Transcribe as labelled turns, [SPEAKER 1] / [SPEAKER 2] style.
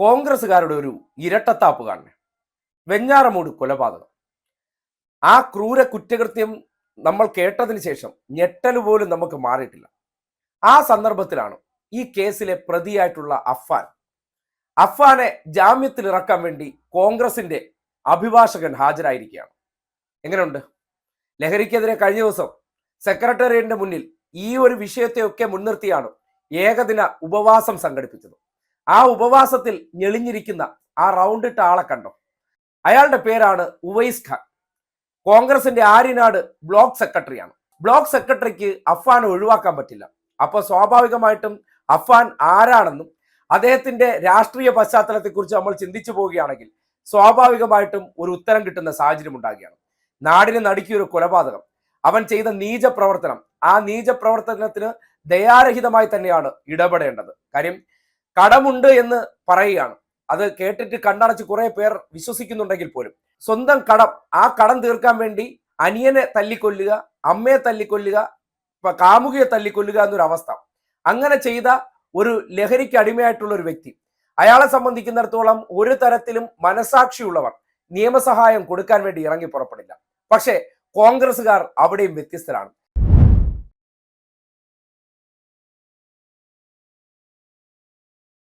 [SPEAKER 1] കോൺഗ്രസ്സുകാരുടെ ഒരു ഇരട്ടത്താപ്പ് കാണണം. വെഞ്ഞാറമൂട് കൊലപാതകം. ആ ക്രൂര കുറ്റകൃത്യം നമ്മൾ കേട്ടതിന് ശേഷം ഞെട്ടൽ പോലും നമുക്ക് മാറിയിട്ടില്ല. ആ സന്ദർഭത്തിലാണ് ഈ കേസിലെ പ്രതിയായിട്ടുള്ള അഫ്ഫാൻ. അഫ്ഫാനെ ജാമ്യത്തിൽ ഇറക്കാൻ വേണ്ടി കോൺഗ്രസിന്റെ അഭിഭാഷകൻ ഹാജരായിരിക്കുകയാണ്. എങ്ങനെയുണ്ട്? ലഹരിക്കെതിരെ കഴിഞ്ഞ ദിവസം സെക്രട്ടേറിയറ്റിന്റെ മുന്നിൽ ഈ ഒരു വിഷയത്തെയൊക്കെ മുൻനിർത്തിയാണ് ഏകദിന ഉപവാസം സംഘടിപ്പിച്ചത്. ആ ഉപവാസത്തിൽ ഞെളിഞ്ഞിരിക്കുന്ന ആ റൗണ്ട് ഇട്ട ആളെ കണ്ടോ? അയാളുടെ പേരാണ് ഉവൈസ് ഖാൻ. കോൺഗ്രസിന്റെ ആര്യനാട് ബ്ലോക്ക് സെക്രട്ടറിയാണ്. ബ്ലോക്ക് സെക്രട്ടറിക്ക് അഫ്ഫാനെ ഒഴിവാക്കാൻ പറ്റില്ല. അപ്പൊ സ്വാഭാവികമായിട്ടും അഫ്ഫാൻ ആരാണെന്നും അദ്ദേഹത്തിന്റെ രാഷ്ട്രീയ പശ്ചാത്തലത്തെക്കുറിച്ച് നമ്മൾ ചിന്തിച്ചു പോവുകയാണെങ്കിൽ സ്വാഭാവികമായിട്ടും ഒരു ഉത്തരം കിട്ടുന്ന സാഹചര്യം ഉണ്ടാകുകയാണ് നാടിനെ നടുക്കിയ ഒരു കൊലപാതകം. അവൻ ചെയ്ത നീച പ്രവർത്തനം ആ നീച പ്രവർത്തനത്തിന് ദയാരഹിതമായി തന്നെയാണ് ഇടപെടേണ്ടത്. കാര്യം കടമുണ്ട് എന്ന് പറയുകയാണ്. അത് കേട്ടിട്ട് കണ്ടടച്ച് കുറെ പേർ വിശ്വസിക്കുന്നുണ്ടെങ്കിൽ പോലും. സ്വന്തം കടം ആ കടം തീർക്കാൻ വേണ്ടി അനിയനെ തല്ലിക്കൊല്ലുക അമ്മയെ തല്ലിക്കൊല്ലുക കാമുകിയെ തല്ലിക്കൊല്ലുക എന്നൊരു അവസ്ഥ. അങ്ങനെ ചെയ്ത ഒരു ലഹരിക്ക് അടിമയായിട്ടുള്ള ഒരു വ്യക്തി. അയാളെ സംബന്ധിക്കുന്നിടത്തോളം ഒരു തരത്തിലും മനസാക്ഷിയുള്ളവർ നിയമസഹായം കൊടുക്കാൻ വേണ്ടി ഇറങ്ങി പുറപ്പെടില്ല. പക്ഷേ കോൺഗ്രസ്സുകാർ അവിടെയും വ്യത്യസ്തരാണ്.